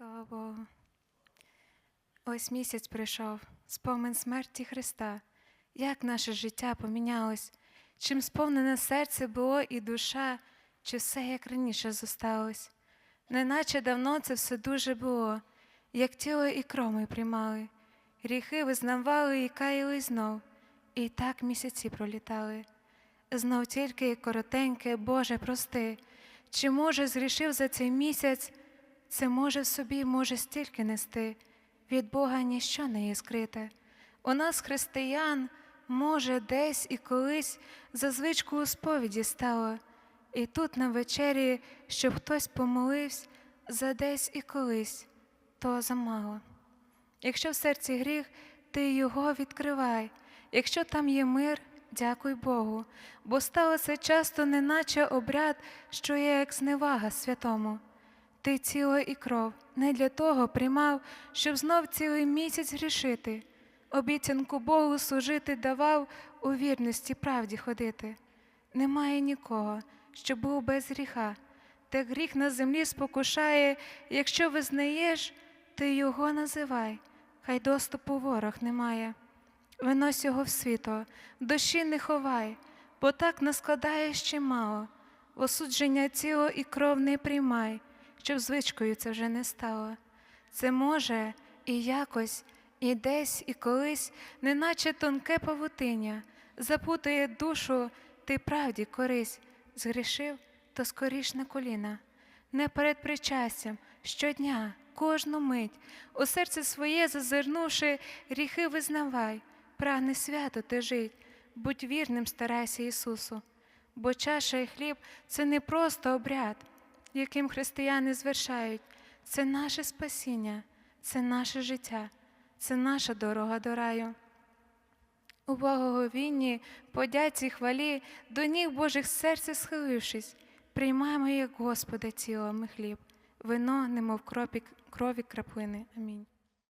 Слава Богу. Ось місяць прийшов, спомин смерті Христа, як наше життя помінялось, чим сповнене серце було і душа, чи все як раніше зосталось. Неначе давно це все дуже було, як тіло і кров ми приймали, гріхи визнавали і каяли знов, і так місяці пролітали. Знов тільки коротеньке, Боже, прости, чи може зрішив за цей місяць, це може в собі може стільки нести, від Бога ніщо не є скрите. У нас, християн, може, десь і колись за звичку у сповіді стало, і тут на вечері, щоб хтось помолився за десь і колись, то замало. Якщо в серці гріх, ти його відкривай, якщо там є мир, дякуй Богу, бо сталося часто, неначе обряд, що є як зневага святому. Ти тіло і кров не для того приймав, щоб знов цілий місяць грішити. Обіцянку Богу служити давав у вірності правді ходити. Немає нікого, що був без гріха. Та гріх на землі спокушає, якщо визнаєш, ти його називай, хай доступу ворог немає. Винось його в світло, в душі не ховай, бо так наскладає ще мало. Осудження тіло і кров не приймай, щоб звичкою це вже не стало. Це може і якось, і десь, і колись, неначе тонке павутиння, запутає душу, ти правді корись, згрішив, то скоріш на коліна. Не перед причастям, щодня, кожну мить, у серце своє зазирнувши, гріхи визнавай, прагни свято ти жить, будь вірним, старайся Ісусу. Бо чаша і хліб це не просто обряд, яким християни звершають, це наше спасіння, це наше життя, це наша дорога до раю. У благоговінні, подяці хвалі, до ніг Божих серця схилившись, приймаємо як Господа тіло ми хліб, вино, немов крові краплини. Амінь.